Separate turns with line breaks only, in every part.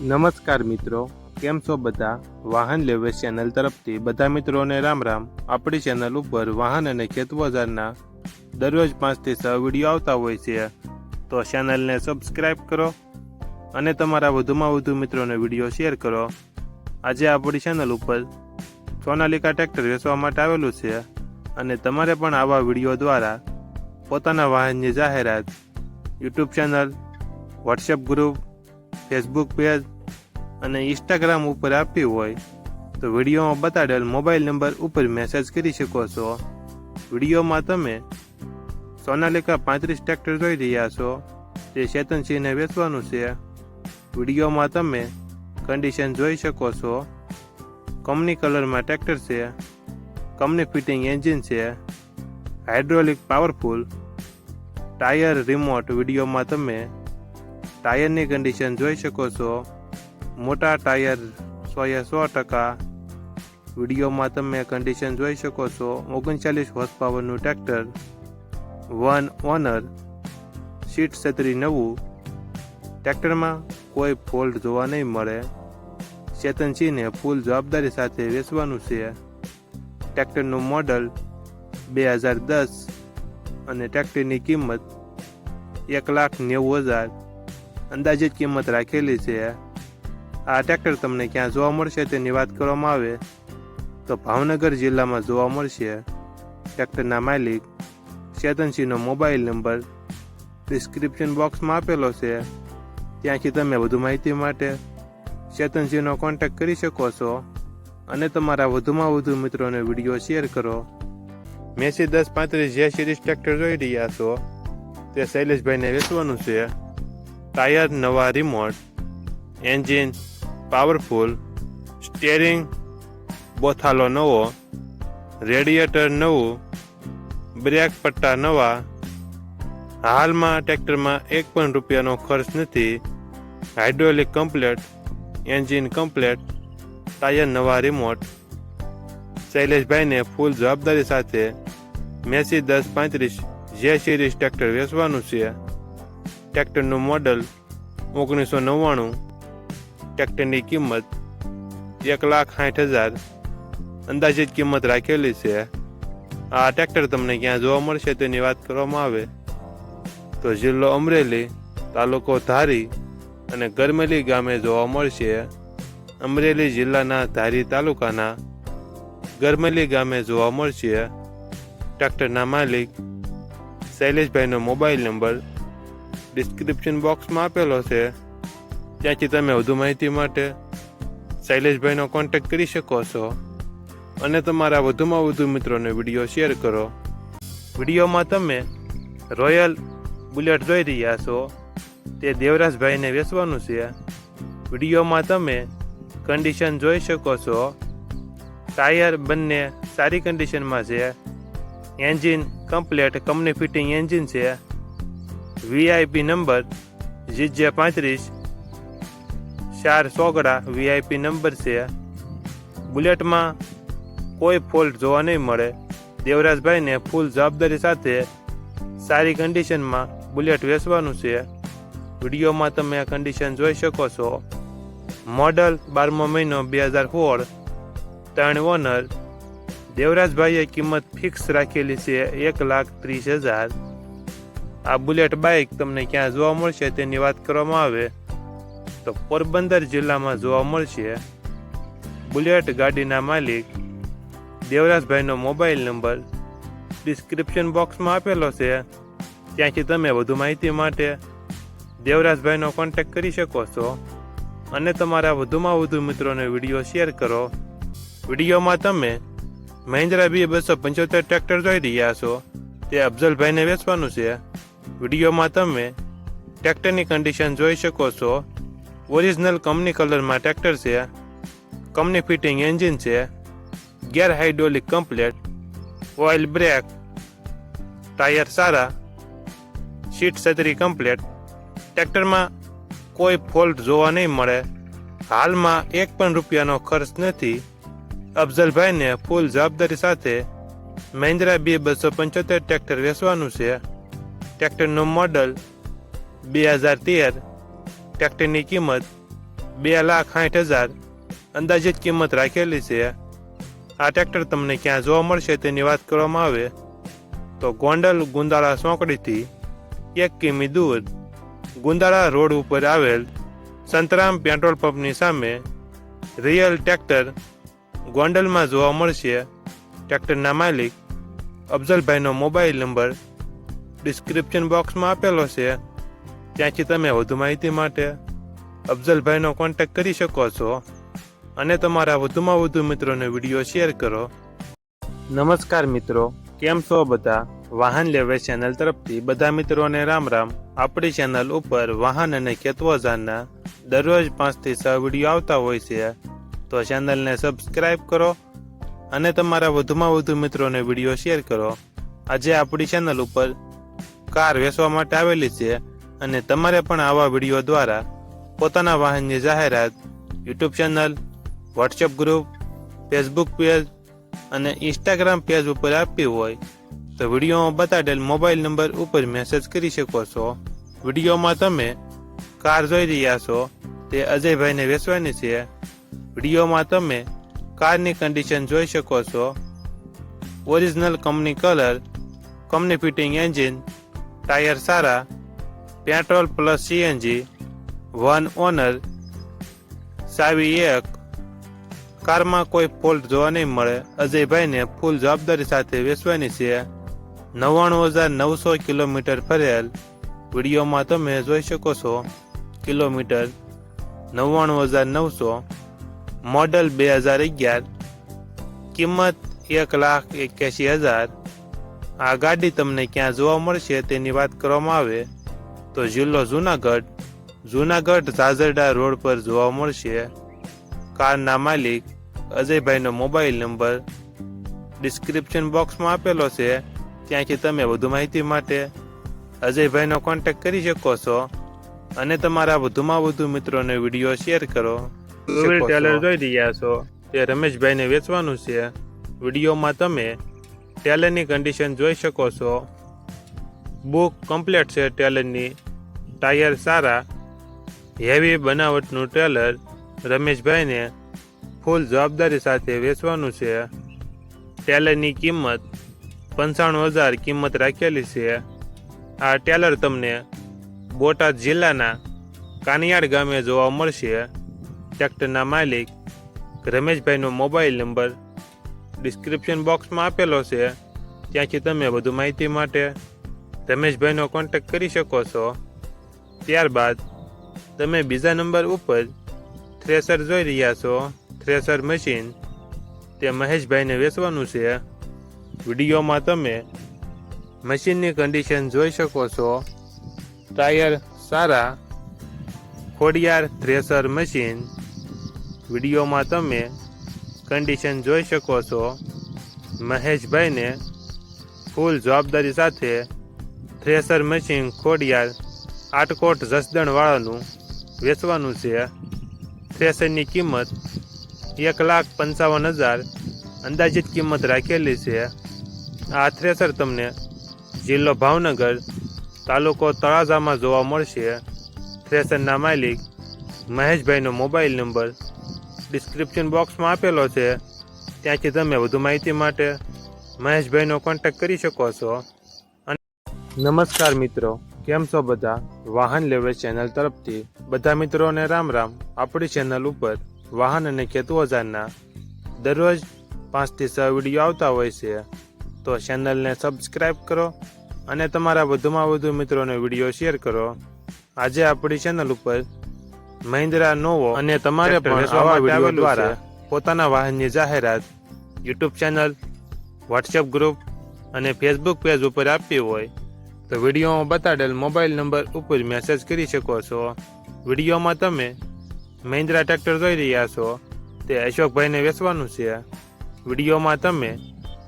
નમસ્કાર મિત્રો, કેમ છો બધા? વાહન લેવે ચેનલ તરફથી બધા મિત્રોને રામ રામ. આપણી ચેનલ ઉપર વાહન અને ખેત બજારના દરરોજ પાંચથી છ વીડિયો આવતા હોય છે. તો ચેનલને સબસ્ક્રાઈબ કરો અને તમારા વધુમાં વધુ મિત્રોને વીડિયો શેર કરો. આજે આપણી ચેનલ ઉપર સોનાલિકા ટ્રેક્ટર વેચવા માટે આવેલું છે અને તમારે પણ આવા વીડિયો દ્વારા પોતાના વાહનની જાહેરાત, YouTube channel, WhatsApp group Facebook page અને ઇન્સ્ટાગ્રામ ઉપર આપવી હોય, તો વિડીયોમાં બતાડેલ મોબાઈલ નંબર ઉપર મેસેજ કરી શકો છો. વિડીયોમાં તમે સોનાલિકા પાંત્રીસ ટ્રેક્ટર જોઈ રહ્યા છો. તે ચેતનસિંહને વેચવાનું છે. વિડીયોમાં તમે કન્ડિશન જોઈ શકો છો. કંપની કલરમાં ટ્રેક્ટર છે. કંપની ફિટિંગ એન્જિન છે. હાઇડ્રોલિક પાવરફુલ ટાયર રિમોટ વિડીયોમાં તમે ટાયરની કન્ડિશન જોઈ શકો છો. મોટા ટાયર સોએ સો ટકા. વિડીયોમાં તમે કન્ડિશન જોઈ શકો છો. ઓગણચાલીસ હોર્સ પાવરનું ટ્રેક્ટર વન ઓનર સીટ છત્રી નવું. ટ્રેક્ટરમાં કોઈ ફોલ્ટ જોવા નહીં મળે. ચેતનસિંહને ફૂલ જવાબદારી સાથે વેચવાનું છે. ટ્રેક્ટરનું મોડલ બે હજાર દસ. અને ટ્રેક્ટરની કિંમત એક લાખ નેવું હજાર. અંદાજિત કિંમત રાખેલી છે. આ ટ્રેક્ટર તમને ક્યાં જોવા મળશે તેની વાત કરવામાં આવે. તો ભાવનગર જિલ્લામાં જોવા મળશે. ટ્રેક્ટરના માલિક ચેતનસિંહનો મોબાઈલ નંબર ડિસ્ક્રિપ્શન બોક્સમાં આપેલો છે. ત્યાંથી તમે વધુ માહિતી માટે ચેતનસિંહનો કોન્ટેક્ટ કરી શકો છો અને તમારા વધુમાં વધુ મિત્રોને વીડિયો શેર કરો. મેસી દસ પાંત્રીસ જે સિરીઝ ટ્રેક્ટર જોઈ રહ્યા છો. તે શૈલેષભાઈને વેચવાનું છે. ટાયર, નવા રિમોટ, એન્જિન પાવરફુલ સ્ટેરિંગ, બોથાલો નવો, રેડિયેટર નવું, બ્રેક પટ્ટા નવા. હાલમાં ટ્રેક્ટરમાં એક પણ રૂપિયાનો ખર્ચ નથી. Hydraulic complete, engine complete, tyre, નવા રિમોટ. શૈલેષભાઈને ફૂલ જવાબદારી સાથે મેસી દસ પાંત્રીસ, જે સિરીઝ ટ્રેક્ટર વેચવાનું છે. ટ્રેક્ટરનું મોડલ ઓગણીસો નવ્વાણું. ટ્રેક્ટરની કિંમત એક લાખ સાઠ હજાર. અંદાજિત કિંમત રાખેલી છે. આ ટ્રેક્ટર તમને ક્યાં જોવા મળશે તેની વાત કરવામાં આવે. તો જિલ્લો અમરેલી, તાલુકો ધારી અને ગરમેલી ગામે જોવા મળશે. અમરેલી જિલ્લાના ધારી તાલુકાના ગરમેલી ગામે જોવા મળશે. ટ્રેક્ટરના માલિક શૈલેષભાઈનો મોબાઈલ નંબર ડિસ્ક્રિપ્શન બોક્સમાં આપેલો છે. ત્યાંથી તમે વધુ માહિતી માટે શૈલેષભાઈનો કોન્ટેક્ટ કરી શકો છો. અને તમારા વધુમાં વધુ મિત્રોને વીડિયો શેર કરો. વિડીયોમાં તમે રોયલ બુલેટ જોઈ રહ્યા છો. તે દેવરાજભાઈને વેચવાનું છે. વિડીયોમાં તમે કન્ડિશન જોઈ શકો છો. ટાયર બંને સારી કન્ડિશનમાં છે. Engine complete company fitting engine છે. વીઆઈપી નંબર જીજે પાંત્રીસ. ચાર સોગડા વીઆઈપી નંબર છે. બુલેટમાં કોઈ ફોલ્ટ જોવા નહીં મળે. દેવરાજભાઈને ફૂલ જવાબદારી સાથે સારી કન્ડિશનમાં બુલેટ વેચવાનું છે. વિડીયોમાં તમે આ કન્ડિશન જોઈ શકો છો. મોડલ બારમો મહિનો બે હજાર સોળ. ત્રણ ઓનર. દેવરાજભાઈએ કિંમત ફિક્સ રાખેલી છે એક લાખ ત્રીસ હજાર. આ બુલેટ બાઇક તમને ક્યાં જોવા મળશે તેની વાત કરવામાં આવે તો પોરબંદર જિલ્લામાં જોવા મળશે. બુલેટ ગાડીના માલિક દેવરાજભાઈનો મોબાઈલ નંબર ડિસ્ક્રિપ્શન બોક્સમાં આપેલો છે. ત્યાંથી તમે વધુ માહિતી માટે દેવરાજભાઈનો કોન્ટેક્ટ કરી શકો છો. અને તમારા વધુમાં વધુ મિત્રોને વીડિયો શેર કરો. વિડીયોમાં તમે મહિન્દ્રા બી બસો પંચોતેર ટ્રેક્ટર જોઈ રહ્યા છો. તે અફઝલભાઈને વેચવાનું છે. વિડીયોમાં તમે ટ્રેક્ટરની કન્ડિશન જોઈ શકો છો. ઓરિજિનલ કંપની કલરમાં ટ્રેક્ટર છે. કંપની ફિટિંગ એન્જિન છે. Gear hydraulic complete oil brake tyre સારા. સીટ છત્રી કમ્પ્લેટ ટ્રેક્ટરમાં કોઈ ફોલ્ટ જોવા નહીં મળે. હાલમાં એક પણ રૂપિયાનો ખર્ચ નથી. અફઝલભાઈને ફૂલ જવાબદારી સાથે મહિન્દ્રા બી બસો પંચોતેર ટ્રેક્ટર વેચવાનું છે. ટ્રેક્ટરનું મોડલ બે હજાર તેર, ટ્રેક્ટરની કિંમત બે લાખ સાઠ હજાર, અંદાજિત કિંમત રાખેલી છે. આ ટ્રેક્ટર તમને ક્યાં જોવા મળશે તેની વાત કરવામાં આવે તો ગોંડલ ગુંદાળા સોંકડીથી એક કિમી દૂર ગુંદાળા રોડ ઉપર આવેલ સંતરામ પેટ્રોલ પંપની સામે રિયલ ટ્રેક્ટર ગોંડલમાં જોવા મળશે. ટ્રેક્ટરના માલિક અફઝલભાઈનો મોબાઈલ નંબર ડિસ્ક્રિપ્શન બોક્સમાં આપેલો છે. ત્યાંથી તમે વધુ માહિતી માટે અફઝલભાઈનો કોન્ટેક્ટ કરી શકો છો અને તમારા વધુમાં વધુ મિત્રોને વીડિયો શેર કરો. નમસ્કાર મિત્રો, કેમ છો બધા? વાહન લેવે ચેનલ તરફથી બધા મિત્રોને રામ રામ. આપણી ચેનલ ઉપર વાહન અને ખેતવજાના દરરોજ પાંચથી છ વીડિયો આવતા હોય છે. તો ચેનલને સબસ્ક્રાઇબ કરો અને તમારા વધુમાં વધુ મિત્રોને વીડિયો શેર કરો. આજે આપણી ચેનલ ઉપર કાર વેચવા માટે આવેલી છે અને તમારે પણ આવા વીડિયો દ્વારા પોતાના વાહનની જાહેરાત YouTube channel WhatsApp group Facebook page અને ઇન્સ્ટાગ્રામ પેજ ઉપર આપવી હોય તો વિડીયોમાં બતાડેલ મોબાઈલ નંબર ઉપર મેસેજ કરી શકો છો. વિડીયોમાં તમે કાર જોઈ રહ્યા છો, તે અજયભાઈને વેચવાની છે. વિડીયોમાં તમે કારની કન્ડિશન જોઈ શકો છો. Original company colour company fitting engine tyre સારા, petrol plus CNG, one owner, સાવી એક, કારમાં કોઈ ફોલ્ટ જોવા નહીં મળે. અજયભાઈને ફૂલ જવાબદારી સાથે વેચવાની છે. નવ્વાણું હજાર નવસો કિલોમીટર ફરેલ. વિડીયોમાં તમે જોઈ શકો છો, કિલોમીટર નવ્વાણું હજાર નવસો મોડલ બે હજાર અગિયાર, કિંમત એક લાખ એક્યાસી હજાર આ ગાડી તમને ક્યાં જોવા મળશે તેની વાત કરવામાં આવે તો જિલ્લો જુનાગઢ જુનાગઢ ઝાઝરડા રોડ પર જોવા મળશે. કારના માલિક અજયભાઈનો મોબાઈલ નંબર ડિસ્ક્રિપ્શન બોક્સમાં આપેલો છે ત્યાંથી તમે વધુ માહિતી માટે અજયભાઈનો કોન્ટેક્ટ કરી શકો છો અને તમારા વધુમાં વધુ મિત્રોને વીડિયો શેર કરો. ટેલર જોઈ રહ્યા છો તે રમેશભાઈને વેચવાનું છે. વિડીયોમાં તમે ટેલરની કન્ડિશન જોઈ શકો છો. બુક કમ્પ્લીટ છે ટેલરની ટાયર સારા. હેવી બનાવટનું ટેલર રમેશભાઈને ફૂલ જવાબદારી સાથે વેચવાનું છે. ટેલરની કિંમત પંચાણું હજાર કિંમત રાખેલી છે. આ ટેલર તમને બોટાદ જિલ્લાના કાનિયાડ ગામે જોવા મળશે. ટ્રેક્ટરના માલિક રમેશભાઈનો મોબાઈલ નંબર ડિસ્ક્રિપ્શન બોક્સમાં આપેલો છે. ત્યાંથી તમે વધુ માહિતી માટે રમેશભાઈનો કોન્ટેક કરી શકો છો. ત્યારબાદ તમે બીજા નંબર ઉપર થ્રેસર જોઈ રહ્યા છો. થ્રેસર મશીન તે મહેશભાઈને વેચવાનું છે. વિડીયોમાં તમે મશીનની કન્ડિશન જોઈ શકો છો. ટાયર સારા, ખોડિયાર થ્રેસર મશીન. વિડીયોમાં તમે કન્ડિશન જોઈ શકો છો. મહેશભાઈને ફૂલ જવાબદારી સાથે થ્રેસર મશીન ખોડિયાર, આટકોટ જસદણવાળાનું વેચવાનું છે. થ્રેસરની કિંમત એક લાખ પંચાવન હજાર અંદાજિત કિંમત રાખેલી છે. આ થ્રેસર તમને જિલ્લો ભાવનગર તાલુકો તળાજામાં જોવા મળશે. થ્રેસરના માલિક મહેશભાઈનો મોબાઈલ નંબર ડિસ્ક્રિપ્શન બોક્સમાં આપેલો છે. ત્યાંથી તમે વધુ માહિતી માટે મહેશભાઈનો કોન્ટેક કરી શકો છો. અને નમસ્કાર મિત્રો, કેમ છો બધા? વાહન લેવે ચેનલ તરફથી બધા મિત્રોને રામ રામ. આપણી ચેનલ ઉપર વાહન અને ખેતુ હજારના દરરોજ પાંચથી છ વીડિયો આવતા હોય છે. તો ચેનલને સબસ્ક્રાઇબ કરો અને તમારા વધુમાં વધુ મિત્રોને વીડિયો શેર કરો. આજે આપણી ચેનલ ઉપર મહિન્દ્રા નોવો અને તમારે પણ આવા વીડિયો દ્વારા પોતાના વાહનની જાહેરાત યુટ્યુબ ચેનલ વોટ્સએપ ગ્રુપ અને ફેસબુક પેજ ઉપર આપવી હોય તો વિડીયોમાં બતાડેલ મોબાઈલ નંબર ઉપર મેસેજ કરી શકો છો. વિડીયોમાં તમે મહિન્દ્રા ટ્રેક્ટર જોઈ રહ્યા છો. તે અશોકભાઈને વેચવાનું છે. વિડીયોમાં તમે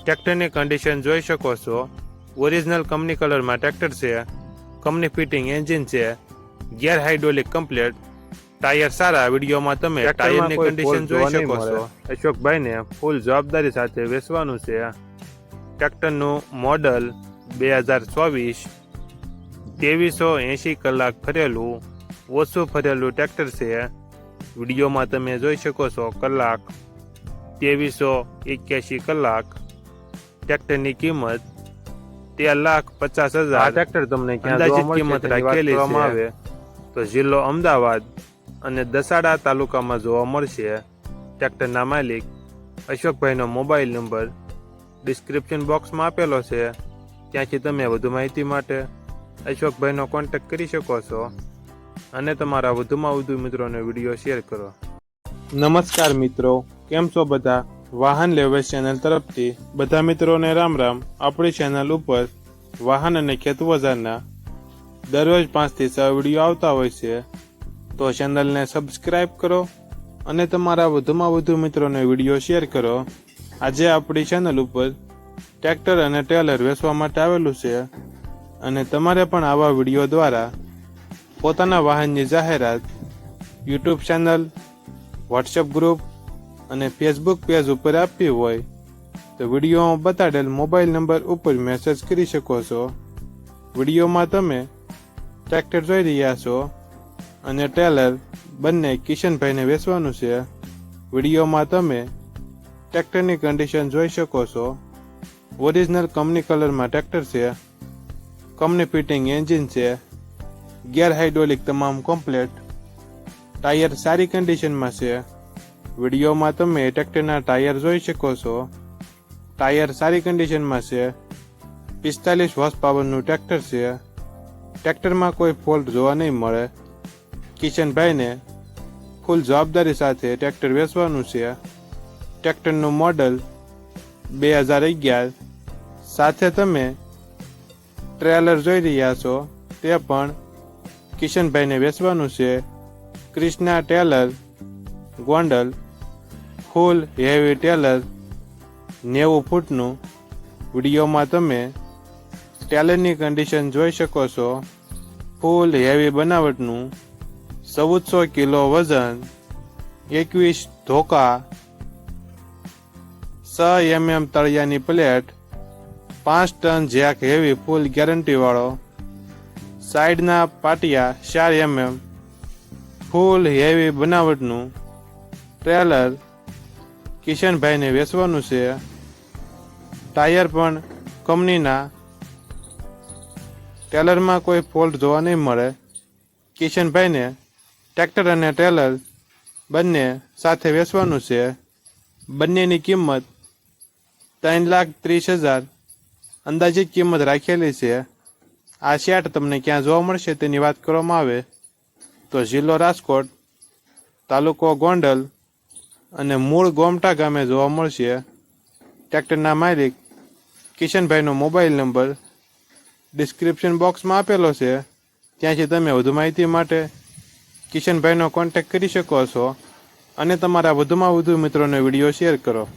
ટ્રેક્ટરની કન્ડિશન જોઈ શકો છો. ઓરિજિનલ કંપની કલરમાં ટ્રેક્ટર છે. કંપની ફિટિંગ એન્જિન છે. ગેર હાઇડ્રોલિક કમ્પ્લેટ ટાયર સારા વિડીયોમાં તમે ટાયરની કન્ડિશન જોઈ શકો છો. અશોકભાઈને ફૂલ જવાબદારી સાથે વેચવાનું છે. ટ્રેક્ટરનું મોડલ બે હજાર ચોવીસ ત્રેવીસો એંશી કલાક ફરેલું ઓછું ફરેલું ટ્રેક્ટર છે. વિડીયોમાં તમે જોઈ શકો છો કલાક ત્રેવીસો એક્યાસી કલાક. ટ્રેક્ટરની કિંમત તેર લાખ પચાસ હજાર. ટ્રેક્ટર તમને અંદાજિત કિંમત રાખેલી આવે. તો જિલ્લો અમદાવાદ અને દસાડા તાલુકામાં જોવા મળશે. ટ્રેક્ટરના માલિક અશોકભાઈનો મોબાઈલ નંબર ડિસ્ક્રિપ્શન બોક્સમાં આપેલો છે. ત્યાંથી તમે વધુ માહિતી માટે અશોકભાઈનો કોન્ટેક્ટ કરી શકો છો. અને તમારા વધુમાં વધુ મિત્રોને વીડિયો શેર કરો. નમસ્કાર મિત્રો, કેમ છો બધા? વાહન લેવેશ ચેનલ તરફથી બધા મિત્રોને રામ રામ. આપણી ચેનલ ઉપર વાહન અને ખેત બજારના દરરોજ પાંચથી છ વીડિયો આવતા હોય છે. તો ચેનલને સબસ્ક્રાઇબ કરો અને તમારા વધુમાં વધુ મિત્રોને વીડિયો શેર કરો. આજે આપણી ચેનલ ઉપર ટ્રેક્ટર અને ટેલર વેચવા માટે આવેલું છે અને તમારે પણ આવા વીડિયો દ્વારા પોતાના વાહનની જાહેરાત, યુટ્યુબ ચેનલ, વોટ્સએપ ગ્રુપ અને ફેસબુક પેજ ઉપર આપવી હોય તો વિડીયોમાં બતાડેલ મોબાઈલ નંબર ઉપર મેસેજ કરી શકો છો. વિડીયોમાં તમે ટ્રેક્ટર જોઈ રહ્યા છો. અને ટેલર બંને કિશનભાઈને વેચવાનું છે. વિડીયોમાં તમે ટ્રેક્ટરની કન્ડિશન જોઈ શકો છો. ઓરિજિનલ કંપની કલરમાં ટ્રેક્ટર છે. કંપની ફિટિંગ એન્જિન છે. ગેર હાઇડ્રોલિક તમામ કમ્પ્લેટ ટાયર સારી કન્ડિશનમાં છે. વિડીયોમાં તમે ટ્રેક્ટરના ટાયર જોઈ શકો છો. ટાયર સારી કન્ડિશનમાં છે. પિસ્તાલીસ હોર્સ પાવરનું ટ્રેક્ટર છે. ટ્રેક્ટરમાં કોઈ ફોલ્ટ જોવા નહીં મળે. કિશનભાઈને ફૂલ જવાબદારી સાથે ટ્રેક્ટર વેચવાનું છે. ટ્રેક્ટરનું મોડલ બે હજાર અગિયાર. સાથે તમે ટ્રેલર જોઈ રહ્યા છો, તે પણ કિશનભાઈને વેચવાનું છે. Krishna trailer, Gondal, full heavy trailer, નેવું ફૂટનું વિડીયોમાં તમે ટેલરની કન્ડિશન જોઈ શકો છો. ફૂલ હેવી બનાવટનું ચૌદસો કિલો વજન એકવીસ ધોકા છ એમએમ તળિયાની પ્લેટ પાંચ ટન જેક હેવી ફૂલ ગેરંટીવાળો સાઈડના પાટિયા ચાર એમએમ ફૂલ હેવી બનાવટનું ટ્રેલર કિશનભાઈને વેચવાનું છે ટાયર પણ કંપનીના ટેલરમાં કોઈ ફોલ્ટ જોવા નહીં મળે કિશનભાઈને ટ્રેક્ટર અને ટેલર બંને સાથે વેચવાનું છે. બંનેની કિંમત ત્રણ લાખ ત્રીસ હજાર અંદાજિત કિંમત રાખેલી છે. આ શેટ તમને ક્યાં જોવા મળશે તેની વાત કરવામાં આવે. તો જિલ્લો રાજકોટ, તાલુકો ગોંડલ અને મૂળ ગોમટા ગામે જોવા મળશે. ટ્રેક્ટરના માલિક કિશનભાઈનો મોબાઈલ નંબર ડિસ્ક્રિપ્શન બોક્સમાં આપેલો છે. ત્યાંથી તમે વધુ માહિતી માટે કિશનભાઈનો કોન્ટેક્ટ કરી શકો છો. અને તમારા વધુમાં વધુ મિત્રોને વીડિયો શેર કરો.